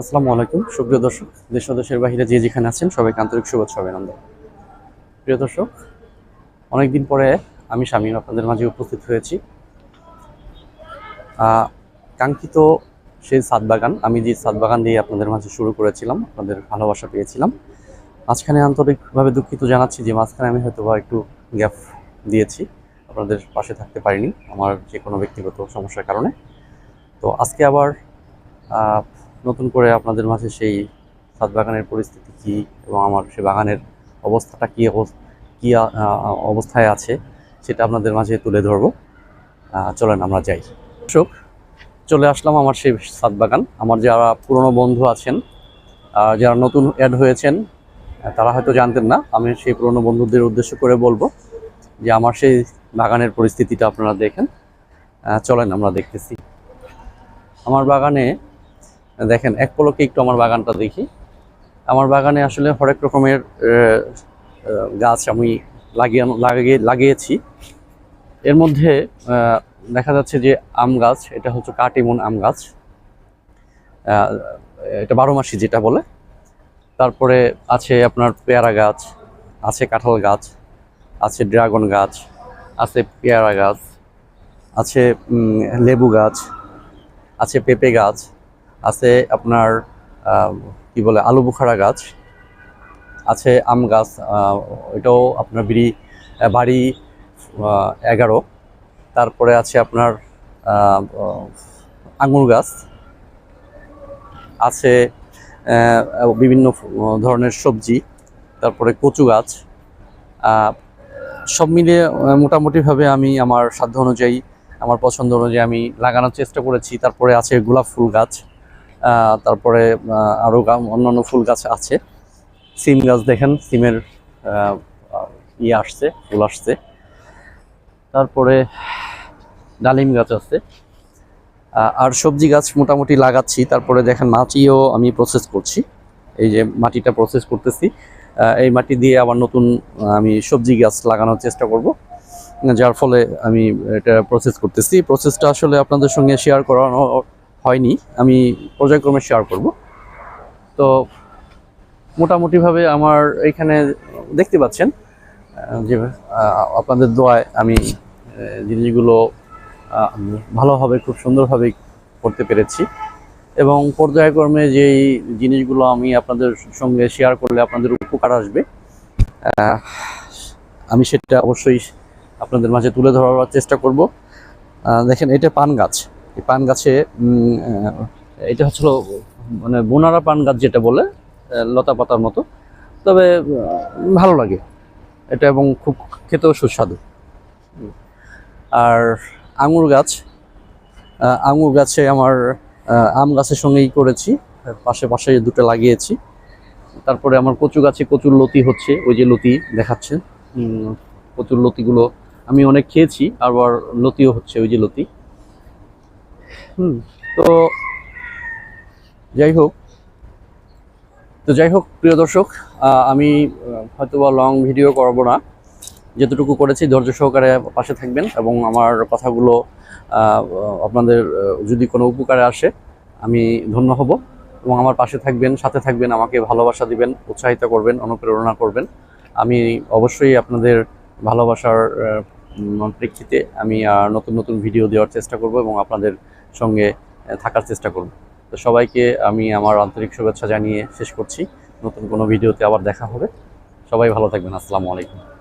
আসসালামু আলাইকুম। সুপ্রিয় দর্শক, দেশ দেশের বাহিরে যে যেখানে আছেন, সবাইকে আন্তরিক শুভেচ্ছা অভিনন্দন। প্রিয় দর্শক, অনেকদিন পরে আমি স্বামী আপনাদের মাঝে উপস্থিত হয়েছি। কাঙ্ক্ষিত সেই সাত বাগান, আমি যে সাত বাগান দিয়ে আপনাদের মাঝে শুরু করেছিলাম, আপনাদের ভালোবাসা পেয়েছিলাম। মাঝখানে আন্তরিকভাবে দুঃখিত জানাচ্ছি যে মাঝখানে আমি হয়তো বা একটু গ্যাপ দিয়েছি, আপনাদের পাশে থাকতে পারিনি, আমার যে কোনো ব্যক্তিগত সমস্যার কারণে। তো আজকে আবার নতুন করে আপনাদের মাঝে সেই ছাদ বাগানের পরিস্থিতি কি এবং আমার সে বাগানের অবস্থাটা কি কি অবস্থায় আছে সেটা আপনাদের মাঝে তুলে ধরবো। চলেন আমরা যাই। দর্শক, চলে আসলাম আমার সেই ছাদ বাগান। আমার যারা পুরনো বন্ধু আছেন আর যারা নতুন অ্যাড হয়েছেন তারা হয়তো জানতেন না, আমি সেই পুরনো বন্ধুদের উদ্দেশ্য করে বলব যে আমার সেই বাগানের পরিস্থিতিটা আপনারা দেখেন। চলেন আমরা দেখতেছি। আমার বাগানে দেখেন, এক পলকে একটু আমার বাগানটা দেখি। আমার বাগানে আসলে হরেক রকমের গাছ আমি লাগিয়ে লাগিয়ে, লাগিয়েছি। এর মধ্যে দেখা যাচ্ছে যে আম গাছ, এটা হচ্ছে কাটিমন আম গাছ। এটা বারো মাসি যেটা বলে। তারপরে আছে আপনার পেয়ারা গাছ, আছে কাঁঠাল গাছ, আছে ড্রাগন গাছ, আছে পেয়ারা গাছ, আছে লেবু গাছ, আছে পেঁপে গাছ আছে আপনার কি বলে আলু বুখারা গাছ, আছে আম গাছ এটাও আপনার বিড়ি বাড়ি এগারো। তারপরে আছে আপনার আঙুর গাছ, আছে বিভিন্ন ধরনের সবজি, তারপরে কচু গাছ সব মিলিয়ে মোটামুটিভাবে আমি আমার সাধ্য অনুযায়ী, আমার পছন্দ অনুযায়ী আমি লাগানোর চেষ্টা করেছি। তারপরে আছে গোলাপ ফুল গাছ তারপরে আহ, আরও অন্যান্য ফুল গাছ আছে। সিম গাছ দেখেন সিমের ইয়ে আসছে ফুল আসছে। তারপরে ডালিম গাছ আছে। আর সবজি গাছ মোটামুটি লাগাচ্ছি। তারপরে দেখেন মাটিও আমি প্রসেস করছি। এই যে মাটিটা প্রসেস করতেছি। এই মাটি দিয়ে আবার নতুন আমি সবজি গাছ লাগানোর চেষ্টা করব। যার ফলে আমি এটা প্রসেস করতেছি। প্রসেসটা আসলে আপনাদের সঙ্গে শেয়ার করানো হয়নি, আমি পর্যায়ক্রমে শেয়ার করব। তো মোটামুটিভাবে আমার এখানে দেখতে পাচ্ছেন যে আপনাদের দোয়ায় আমি জিনিসগুলো ভালোভাবে, খুব সুন্দরভাবে করতে পেরেছি। এবং পর্যায়ক্রমে যেই জিনিসগুলো আমি আপনাদের সঙ্গে শেয়ার করলে আপনাদের উপকার আসবে আমি সেটা অবশ্যই আপনাদের মাঝে তুলে ধরার চেষ্টা করব। দেখেন, এটা পান গাছ। এই পান গাছে এটা হচ্ছিল মানে বোনারা পান গাছ যেটা বলে লতা পাতার মতো। তবে ভালো লাগে। এটা এবং খুব খেতেও সুস্বাদু। আর আঙুর গাছ আঙুর গাছে আমার আম গাছের সঙ্গেই করেছি। পাশে পাশে দুটো লাগিয়েছি। তারপরে আমার কচু গাছে কচুর লতি হচ্ছে, ওই যে লতি দেখাচ্ছে কচুর লতিগুলো আমি অনেক খেয়েছি, আবার লতিও হচ্ছে ওই যে লতি। তো যাই হোক, তো যাই হোক, প্রিয় দর্শক আমি হয়তো বা লং ভিডিও করব না। যেতটুকু করেছি, ধৈর্য সহকারে পাশে থাকবেন এবং আমার কথাগুলো আপনাদের যদি কোনো উপকারে আসে, আমি ধন্য হব। এবং আমার পাশে থাকবেন, সাথে থাকবেন, আমাকে ভালোবাসা দিবেন, উৎসাহিত করবেন, অনুপ্রেরণা করবেন। আমি অবশ্যই আপনাদের ভালোবাসার প্রেক্ষিতে আমি নতুন নতুন ভিডিও দেওয়ার চেষ্টা করব এবং আপনাদের সঙ্গে থাকার চেষ্টা করব। তো সবাইকে আমি আমার আন্তরিক শুভেচ্ছা জানিয়ে শেষ করছি। নতুন কোনো ভিডিওতে আবার দেখা হবে। সবাই ভালো থাকবেন। আসসালামু আলাইকুম।